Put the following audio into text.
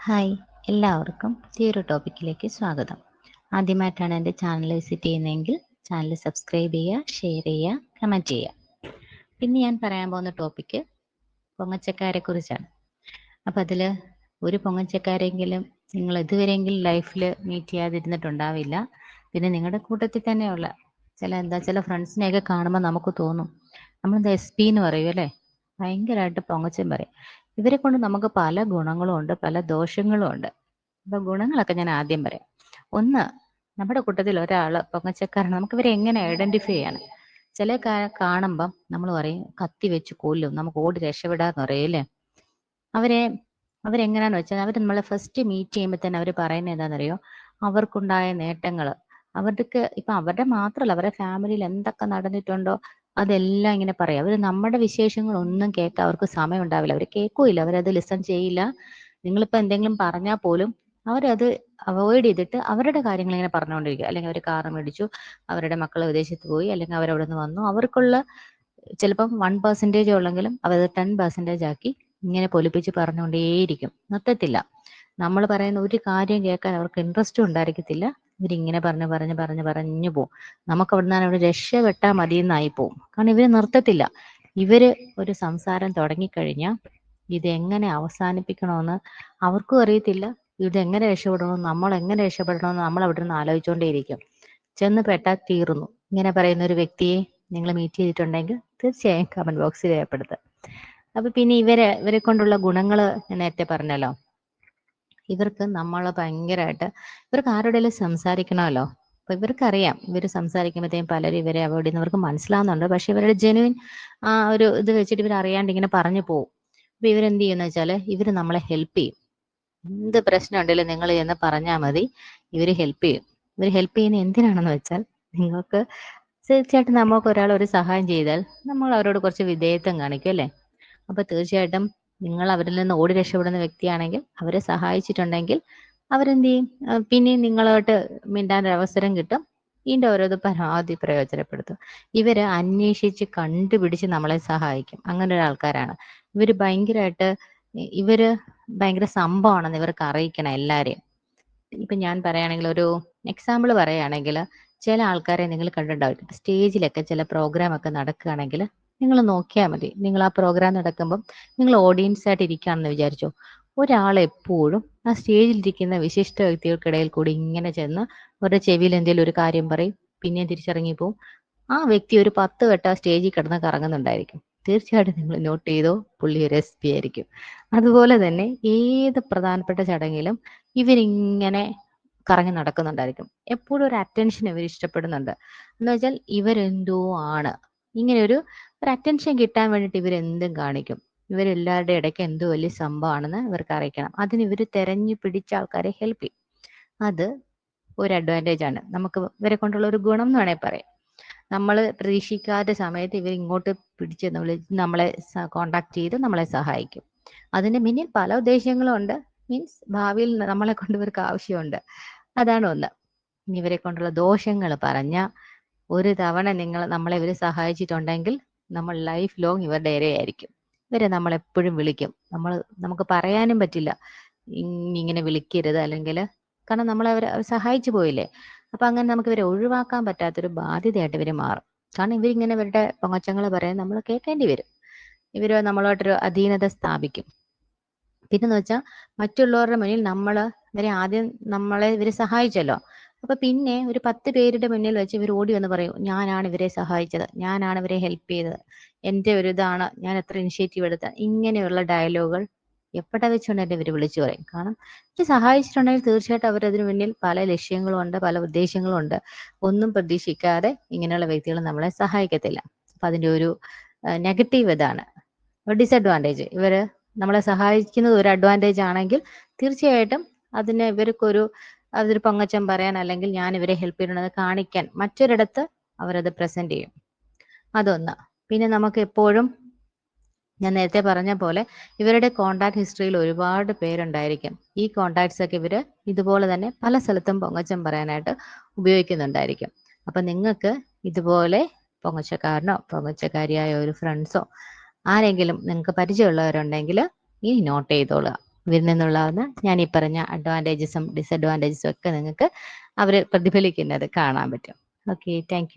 Hi എല്ലാവർക്കും ഒരു ടോപ്പിക്കിലേക്ക് സ്വാഗതം. ആദ്യമായിട്ടാണ് എന്റെ ചാനൽ വിസിറ്റ് ചെയ്യുന്നതെങ്കിൽ ചാനൽ സബ്സ്ക്രൈബ് ചെയ്യുക ഷെയർ ചെയ്യുക കമന്റ് ചെയ്യുക. പിന്നെ ഞാൻ പറയാൻ പോകുന്ന ടോപ്പിക്ക് പൊങ്ങച്ചക്കാരെ കുറിച്ചാണ്. അപ്പം അതിൽ ഒരു പൊങ്ങച്ചക്കാരെങ്കിലും നിങ്ങൾ ഇതുവരെയെങ്കിലും ലൈഫിൽ മീറ്റ് ചെയ്യാതിരുന്നിട്ടുണ്ടാവില്ല. പിന്നെ നിങ്ങളുടെ കൂട്ടത്തിൽ തന്നെയുള്ള ചില എന്താ ചില ഫ്രണ്ട്സിനെയൊക്കെ കാണുമ്പോൾ നമുക്ക് തോന്നും. നമ്മളെന്താ എസ് പി എന്ന് പറയും അല്ലേ? ഭയങ്കരമായിട്ട് പൊങ്ങച്ചം പറയും. ഇവരെ കൊണ്ട് നമുക്ക് പല ഗുണങ്ങളും ഉണ്ട് പല ദോഷങ്ങളും ഉണ്ട് അപ്പൊ ഗുണങ്ങളൊക്കെ ഞാൻ ആദ്യം പറയാം. ഒന്ന് നമ്മുടെ കൂട്ടത്തിൽ ഒരാൾ പൊങ്ങച്ചക്കാരാണ് നമുക്ക് ഇവരെ എങ്ങനെ ഐഡന്റിഫൈ ചെയ്യണം? ചില കാണുമ്പം നമ്മൾ പറയും കത്തി വെച്ച് കൊല്ലും നമുക്ക് ഓടി രക്ഷപ്പെടാന്ന് പറയല്ലേ അവരെ അവരെങ്ങനെയാന്ന് വെച്ചാൽ അവർ നമ്മളെ ഫസ്റ്റ് മീറ്റ് ചെയ്യുമ്പോൾ തന്നെ അവർ പറയുന്നത് എന്താണെന്നറിയോ? അവർക്കുണ്ടായ നേട്ടങ്ങൾ അവർക്ക് ഇപ്പൊ അവരുടെ മാത്രമല്ല അവരുടെ ഫാമിലിയിൽ എന്തൊക്കെ നടന്നിട്ടുണ്ടോ? അതെല്ലാം ഇങ്ങനെ പറയാം. അവർ നമ്മുടെ വിശേഷങ്ങളൊന്നും കേൾക്കാൻ അവർക്ക് സമയം ഉണ്ടാവില്ല അവർ കേൾക്കൂല അവരത് ലിസൺ ചെയ്യില്ല. നിങ്ങളിപ്പോ എന്തെങ്കിലും പറഞ്ഞാൽ പോലും അവരത് അവോയ്ഡ് ചെയ്തിട്ട് അവരുടെ കാര്യങ്ങൾ ഇങ്ങനെ പറഞ്ഞുകൊണ്ടിരിക്കുക അല്ലെങ്കിൽ അവർ കാർ മേടിച്ചു അവരുടെ മക്കൾ വിദേശത്ത് പോയി അല്ലെങ്കിൽ അവരവിടെ നിന്ന് വന്നു. അവർക്കുള്ള ചിലപ്പം വൺ പെർസെന്റേജ് ഉള്ളെങ്കിലും അവർ ടെൻ പെർസെന്റേജ് ആക്കി ഇങ്ങനെ പൊലിപ്പിച്ച് പറഞ്ഞുകൊണ്ടേയിരിക്കും നിർത്തത്തില്ല. നമ്മൾ പറയുന്ന ഒരു കാര്യം കേൾക്കാൻ അവർക്ക് ഇൻട്രസ്റ്റും ഉണ്ടായിരിക്കത്തില്ല. ഇവരിങ്ങനെ പറഞ്ഞ് പറഞ്ഞ് പറഞ്ഞ് പറഞ്ഞു പോകും നമുക്ക് അവിടെ നിന്ന് അവിടെ രക്ഷപ്പെട്ടാൽ മതി എന്നായി പോകും കാരണം ഇവർ നിർത്തത്തില്ല. ഇവർ ഒരു സംസാരം തുടങ്ങിക്കഴിഞ്ഞാൽ ഇത് എങ്ങനെ അവസാനിപ്പിക്കണമെന്ന് അവർക്കും അറിയത്തില്ല. ഇതെങ്ങനെ രക്ഷപ്പെടണമെന്ന് നമ്മൾ എങ്ങനെ രക്ഷപ്പെടണമെന്ന് നമ്മൾ അവിടെ നിന്ന് ആലോചിച്ചുകൊണ്ടേയിരിക്കും ചെന്ന് പെട്ടാൽ തീർന്നു. ഇങ്ങനെ പറയുന്ന ഒരു വ്യക്തിയെ നിങ്ങൾ മീറ്റ് ചെയ്തിട്ടുണ്ടെങ്കിൽ തീർച്ചയായും കമന്റ് ബോക്സിൽ രേഖപ്പെടുത്തുക. അപ്പൊ പിന്നെ ഇവരെ ഇവരെ കൊണ്ടുള്ള ഗുണങ്ങൾ നേരത്തെ പറഞ്ഞല്ലോ. ഇവർക്ക് നമ്മൾ ഭയങ്കരമായിട്ട് ഇവർക്ക് ആരോടെങ്കിലും സംസാരിക്കണമല്ലോ? അപ്പൊ ഇവർക്കറിയാം. ഇവർ സംസാരിക്കുമ്പോഴത്തേക്കും പലരും ഇവരെ അവോയ്ഡ് ചെയ്യുന്നവർക്ക് മനസ്സിലാവുന്നുണ്ട്. പക്ഷെ ഇവരുടെ ജെനുവിൻ ആ ഒരു ഇത് വെച്ചിട്ട് ഇവർ അറിയാണ്ട് ഇങ്ങനെ പറഞ്ഞു പോകും അപ്പൊ ഇവരെന്ത് ചെയ്യുന്ന വെച്ചാൽ ഇവർ നമ്മളെ ഹെൽപ്പ് ചെയ്യും. എന്ത് പ്രശ്നം ഉണ്ടെങ്കിലും നിങ്ങൾ എന്ന് പറഞ്ഞാൽ മതി. ഇവർ ഹെൽപ്പ് ചെയ്യും. ഇവർ ഹെൽപ്പ് ചെയ്യുന്ന എന്തിനാണെന്ന് വെച്ചാൽ നിങ്ങൾക്ക് തീർച്ചയായിട്ടും നമുക്ക് ഒരാൾ ഒരു സഹായം ചെയ്താൽ നമ്മൾ അവരോട് കുറച്ച് വിധേയത്വം കാണിക്കും അല്ലേ? അപ്പൊ തീർച്ചയായിട്ടും നിങ്ങൾ അവരിൽ നിന്ന് ഓടി രക്ഷപ്പെടുന്ന വ്യക്തിയാണെങ്കിൽ അവരെ സഹായിച്ചിട്ടുണ്ടെങ്കിൽ അവരെന്ത് ചെയ്യും? പിന്നെയും നിങ്ങളോട്ട് മിണ്ടാൻ ഒരു അവസരം കിട്ടും. ഇതിന്റെ ഓരോത് പരമാവധി പ്രയോജനപ്പെടുത്തും. ഇവർ അന്വേഷിച്ച് കണ്ടുപിടിച്ച് നമ്മളെ സഹായിക്കും. അങ്ങനെ ഒരു ആൾക്കാരാണ്. ഇവർ ഭയങ്കരമായിട്ട് ഇവർ ഭയങ്കര സംഭവമാണെന്ന് ഇവർക്ക് അറിയിക്കണം എല്ലാരെയും. ഇപ്പൊ ഞാൻ പറയുകയാണെങ്കിൽ ഒരു എക്സാമ്പിൾ പറയുകയാണെങ്കിൽ ചില ആൾക്കാരെ നിങ്ങൾ കണ്ടിട്ടുണ്ടാവും. സ്റ്റേജിലൊക്കെ ചില പ്രോഗ്രാം ഒക്കെ നടക്കുകയാണെങ്കിൽ നിങ്ങൾ നോക്കിയാൽ മതി. നിങ്ങൾ ആ പ്രോഗ്രാം നടക്കുമ്പം നിങ്ങൾ ഓഡിയൻസ് ആയിട്ട് ഇരിക്കുകയാണെന്ന് വിചാരിച്ചോ. ഒരാൾ എപ്പോഴും ആ സ്റ്റേജിലിരിക്കുന്ന വിശിഷ്ട വ്യക്തികൾക്കിടയിൽ കൂടി ഇങ്ങനെ ചെന്ന് അവരുടെ ചെവിയിൽ എന്തെങ്കിലും ഒരു കാര്യം പറയും പിന്നെയും തിരിച്ചിറങ്ങി പോവും. ആ വ്യക്തി ഒരു പത്ത് വട്ടം ആ സ്റ്റേജിൽ കിടന്ന് കറങ്ങുന്നുണ്ടായിരിക്കും. തീർച്ചയായിട്ടും നിങ്ങൾ നോട്ട് ചെയ്തോ പുള്ളി ഒരു എസ് പി ആയിരിക്കും. അതുപോലെ തന്നെ ഏത് പ്രധാനപ്പെട്ട ചടങ്ങിലും ഇവരിങ്ങനെ കറങ്ങി നടക്കുന്നുണ്ടായിരിക്കും. എപ്പോഴും ഒരു അറ്റൻഷൻ ഇവർ ഇഷ്ടപ്പെടുന്നുണ്ട്. എന്ന് വെച്ചാൽ ഇവരെന്തോ ആണ്. ഇങ്ങനെ ഒരു ഒരു അറ്റൻഷൻ കിട്ടാൻ വേണ്ടിയിട്ട് ഇവരെന്തും കാണിക്കും. ഇവരെല്ലാവരുടെ ഇടയ്ക്ക് എന്തോ വലിയ സംഭവമാണെന്ന് ഇവർക്ക് അറിയിക്കണം. അതിന് ഇവർ തെരഞ്ഞു പിടിച്ച ആൾക്കാരെ ഹെൽപ്പ് ചെയ്യും. അത് ഒരു അഡ്വാന്റേജ് ആണ്. നമുക്ക് ഇവരെ കൊണ്ടുള്ള ഒരു ഗുണം എന്ന് വേണമെങ്കിൽ പറയാം. നമ്മൾ പ്രതീക്ഷിക്കാത്ത സമയത്ത് ഇവർ ഇങ്ങോട്ട് പിടിച്ച് നമ്മൾ നമ്മളെ കോണ്ടാക്ട് ചെയ്ത് നമ്മളെ സഹായിക്കും. അതിന് പിന്നിൽ പല ഉദ്ദേശങ്ങളും ഉണ്ട്. മീൻസ് ഭാവിയിൽ നമ്മളെ കൊണ്ട് ഇവർക്ക് ആവശ്യമുണ്ട്. അതാണ് ഒന്ന്. ഇവരെ കൊണ്ടുള്ള ദോഷങ്ങൾ പറഞ്ഞ ഒരു തവണ നിങ്ങൾ നമ്മളെ ഇവർ സഹായിച്ചിട്ടുണ്ടെങ്കിൽ നമ്മൾ ലൈഫ് ലോങ് ഇവരുടെ ഇരയായിരിക്കും ഇവരെ നമ്മൾ എപ്പോഴും വിളിക്കും. നമ്മൾ നമുക്ക് പറയാനും പറ്റില്ല. ഇങ്ങനെ വിളിക്കരുത് അല്ലെങ്കിൽ കാരണം നമ്മൾ അവരെ സഹായിച്ചു പോയില്ലേ? അപ്പൊ അങ്ങനെ നമുക്ക് ഇവരെ ഒഴിവാക്കാൻ പറ്റാത്തൊരു ബാധ്യതയായിട്ട് ഇവർ മാറും. കാരണം ഇവരിങ്ങനെ ഇവരുടെ പൊങ്ങച്ചങ്ങൾ പറയാൻ നമ്മൾ കേൾക്കേണ്ടി വരും. ഇവർ നമ്മളോട്ടൊരു അധീനത സ്ഥാപിക്കും. പിന്നെന്ന് വെച്ചാൽ മറ്റുള്ളവരുടെ മുന്നിൽ നമ്മൾ ഇവരെ ആദ്യം നമ്മളെ ഇവരെ സഹായിച്ചല്ലോ. അപ്പൊ പിന്നെ ഒരു പത്ത് പേരുടെ മുന്നിൽ വെച്ച് ഇവർ ഓടി വന്ന് പറയും ഞാനാണ് ഇവരെ സഹായിച്ചത് ഞാനാണ് ഇവരെ ഹെൽപ്പ് ചെയ്തത് എന്റെ ഒരു ഇതാണ് ഞാൻ എത്ര ഇനിഷ്യേറ്റീവ് എടുത്ത ഇങ്ങനെയുള്ള ഡയലോഗുകൾ എപ്പോഴാ വെച്ചുകൊണ്ട് ഇവർ വിളിച്ചു പറയും. കാരണം ഇത് സഹായിച്ചിട്ടുണ്ടെങ്കിൽ തീർച്ചയായിട്ടും അവരതിനു മുന്നിൽ പല ലക്ഷ്യങ്ങളും ഉണ്ട് പല ഉദ്ദേശങ്ങളും ഉണ്ട് ഒന്നും പ്രതീക്ഷിക്കാതെ ഇങ്ങനെയുള്ള വ്യക്തികൾ നമ്മളെ സഹായിക്കത്തില്ല. അപ്പൊ അതിന്റെ ഒരു നെഗറ്റീവ് ഇതാണ്. ഡിസഡ്വാന്റേജ് ഇവർ നമ്മളെ സഹായിക്കുന്നത് ഒരു അഡ്വാന്റേജ് ആണെങ്കിൽ തീർച്ചയായിട്ടും അതിന് ഇവർക്കൊരു അതൊരു പൊങ്ങച്ചം പറയാൻ അല്ലെങ്കിൽ ഞാൻ ഇവരെ ഹെൽപ്പ് ചെയ്യണമെന്ന് കാണിക്കാൻ മറ്റൊരിടത്ത് അവരത് പ്രസന്റ് ചെയ്യും. അതൊന്ന്. പിന്നെ നമുക്ക് എപ്പോഴും ഞാൻ നേരത്തെ പറഞ്ഞ പോലെ ഇവരുടെ കോണ്ടാക്ട് ഹിസ്റ്ററിയിൽ ഒരുപാട് പേരുണ്ടായിരിക്കും. ഈ കോണ്ടാക്ട്സ് ഒക്കെ ഇവർ ഇതുപോലെ തന്നെ പല സ്ഥലത്തും പൊങ്ങച്ചം പറയാനായിട്ട് ഉപയോഗിക്കുന്നുണ്ടായിരിക്കും. അപ്പൊ നിങ്ങൾക്ക് ഇതുപോലെ പൊങ്ങച്ചക്കാരനോ പൊങ്ങച്ചക്കാരിയായ ഒരു ഫ്രണ്ട്സോ ആരെങ്കിലും നിങ്ങൾക്ക് പരിചയമുള്ളവരുണ്ടെങ്കിൽ ഇനി നോട്ട് ചെയ്തോളുക. ഇവരിൽ നിന്നുള്ളാവുന്ന ഞാൻ ഈ പറഞ്ഞ അഡ്വാന്റേജസും ഡിസഡ്വാന്റേജസും ഒക്കെ നിങ്ങൾക്ക് അവർ പ്രതിഫലിക്കുന്നത് കാണാൻ പറ്റും. Okay thank